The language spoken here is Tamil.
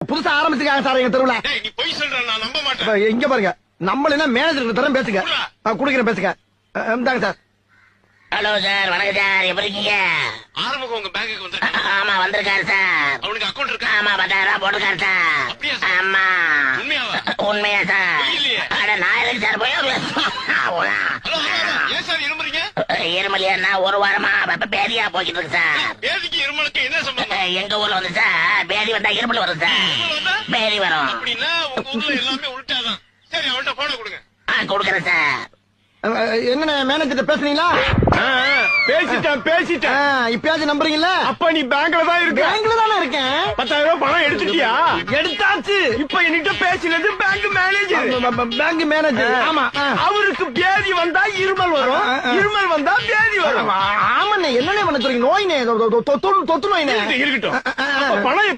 புதுசா ஆரம்பிச்சிருக்காங்க சார் எங்க தெருவுல. நீ பொய் சொல்ற நான் நம்ப மாட்டேன். இங்க பாருங்க. நம்மள மேனேஜருக்கு தரம் பேசுங்க. குடுக்குறேன் பேசுங்க. இந்தாங்க சார். ஹலோ சார் வணக்கம் சார். எப்படி இருக்கீங்க? ஆரம்பம் உங்க பேங்குக்கு வந்திருக்கான் ஆமா வந்திருக்காரு சார். அவனுக்கு அக்கௌண்ட் இருக்கா? ஆமா பத்தாயிரம் ரூபாய் போட்டுருக்காரு சார்? ஆமா. உண்மையாவா? உண்மையா சார். அட நான் எதுக்கு சார் போய். ஏன் சார் இருமுறீங்க இருமலியா ஒரு வாரமா பேதியா போய்கிட்டு இருக்கு சார். எங்க ஊர்ல வந்து சார் பேதி வந்தா இருமல் வரும் சார்? பேதி வரும். அப்படின்னா உங்க ஊர்ல எல்லாமே உள்டாதான். சரி அவன்கிட்ட போன கொடுங்க. ஆ கொடுக்குறேன் சார் ஆ, என்னண்ணே மேனேஜர் பேசுனீங்களா? பேசிட்டேன் பேசிட்டேன். இப்பயாச்சும் நம்புறீங்களா? அப்ப நீ பேங்க்ல தான் இருக்க. பேங்க்ல தானே இருக்கேன்? பத்தாயிரம் ரூபாய் பணம் எடுத்துட்டியா? எடுத்தாச்சு. இப்ப என்கிட்ட பேசினது மேனேஜர் பேங்க் மேனேஜர் ஆமா. அவருக்கு பேதி வந்தா இருமல் வரும். இருமல் வந்தா பேதி வரும். ஆமாண்ணே என்னண்ணே பண்ண தொ- தொத்து நோய்னே இருக்கட்டும், பணம்